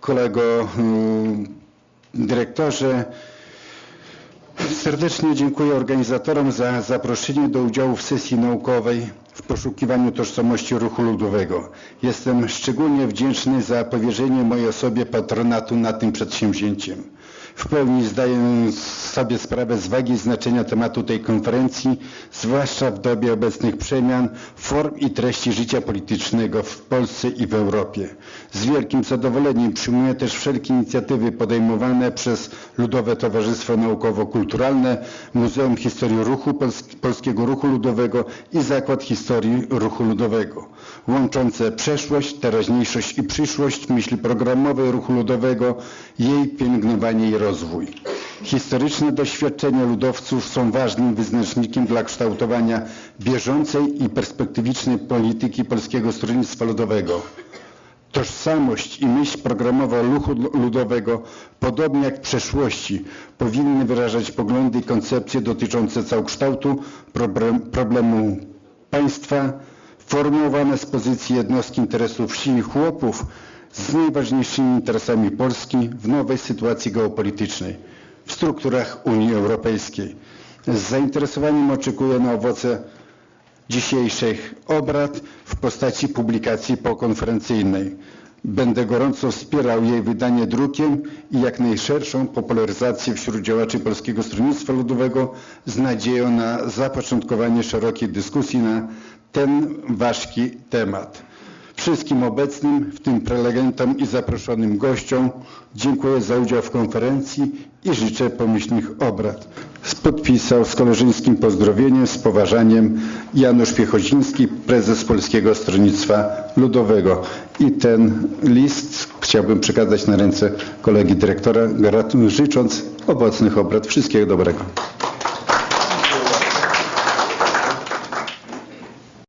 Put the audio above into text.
kolego mm, dyrektorze. Serdecznie dziękuję organizatorom za zaproszenie do udziału w sesji naukowej w poszukiwaniu tożsamości ruchu ludowego. Jestem szczególnie wdzięczny za powierzenie mojej osobie patronatu nad tym przedsięwzięciem. W pełni zdaję sobie sprawę z wagi i znaczenia tematu tej konferencji, zwłaszcza w dobie obecnych przemian, form i treści życia politycznego w Polsce i w Europie. Z wielkim zadowoleniem przyjmuję też wszelkie inicjatywy podejmowane przez Ludowe Towarzystwo Naukowo-Kulturalne, Muzeum Historii Ruchu Pols- Polskiego Ruchu Ludowego i Zakład Historii Ruchu Ludowego, łączące przeszłość, teraźniejszość i przyszłość myśli programowej ruchu ludowego, jej pielęgnowanie i rozwój. Historyczne doświadczenia ludowców są ważnym wyznacznikiem dla kształtowania bieżącej i perspektywicznej polityki Polskiego Stronnictwa Ludowego. Tożsamość i myśl programowa ruchu ludowego, podobnie jak w przeszłości, powinny wyrażać poglądy i koncepcje dotyczące całokształtu problem- problemu państwa, formułowane z pozycji jednostki interesów wsi i chłopów z najważniejszymi interesami Polski w nowej sytuacji geopolitycznej w strukturach Unii Europejskiej. Z zainteresowaniem oczekuję na owoce dzisiejszych obrad w postaci publikacji pokonferencyjnej. Będę gorąco wspierał jej wydanie drukiem i jak najszerszą popularyzację wśród działaczy Polskiego Stronnictwa Ludowego z nadzieją na zapoczątkowanie szerokiej dyskusji na ten ważki temat. Wszystkim obecnym, w tym prelegentom i zaproszonym gościom, dziękuję za udział w konferencji i życzę pomyślnych obrad. Podpisał z koleżeńskim pozdrowieniem, z poważaniem Janusz Piechoziński, prezes Polskiego Stronnictwa Ludowego. I ten list chciałbym przekazać na ręce kolegi dyrektora, życząc owocnych obrad. Wszystkiego dobrego.